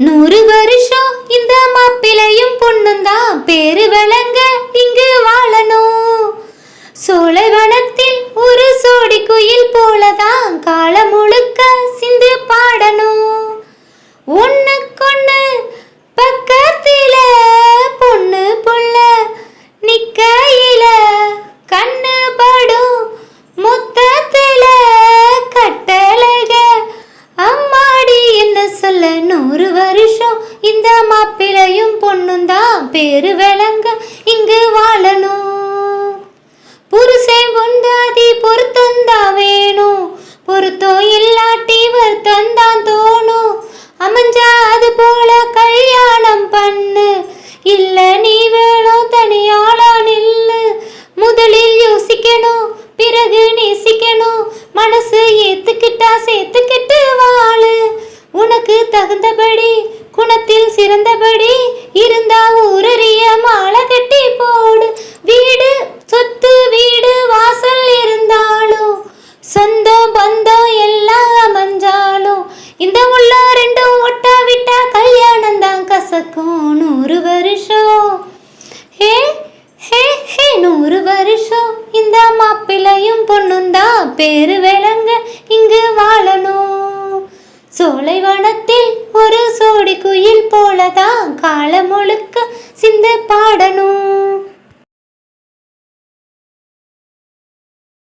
நூறு வருஷம் இந்த மாப்பிளையும் பொண்ணும் தான் பேரு விளங்க. நூறு இந்த மாப்பிளையும் பொண்ணும் தான் பேரு விளங்க இங்கு வாழணும். புருஷன் பொண்டாதி பொருத்தந்தா வேணும். பொருத்தம் இல்லாட்டி வருத்தந்தான் தோணும். அமைஞ்சா அது போல கல்யாணம் பண்ணு. இல்ல நீ வேணும் தனியாளா நில்லு. முதலில் யோசிக்கணும் பிறகு நேசிக்கணும். மனசு ஏத்துக்கிட்டா சேர்த்துக்கிட்டு வாழு. உள்ளபடி இருந்தா ஊரறிய மாலை கட்டி போடு. வீடு சொத்து வீடு வாசல் இருந்தாலும் சொந்தம் பந்தம் எல்லாம் அமைஞ்சாலும் இந்த உள்ள ரெண்டும் ஒட்டா விட்டா கல்யாணம் தான் கசக்கும். நூறு வருஷம். ஹே ஹே ஹே நூறு வருஷம். இந்த மாப்பிள்ளையும் பொண்ணும் தான் பேரு விளங்க இங்கு வாழணும். சோலை வனத்தில் சோடி குயில் போலதான் காலம் முழுக்க சிந்து பாடணும்.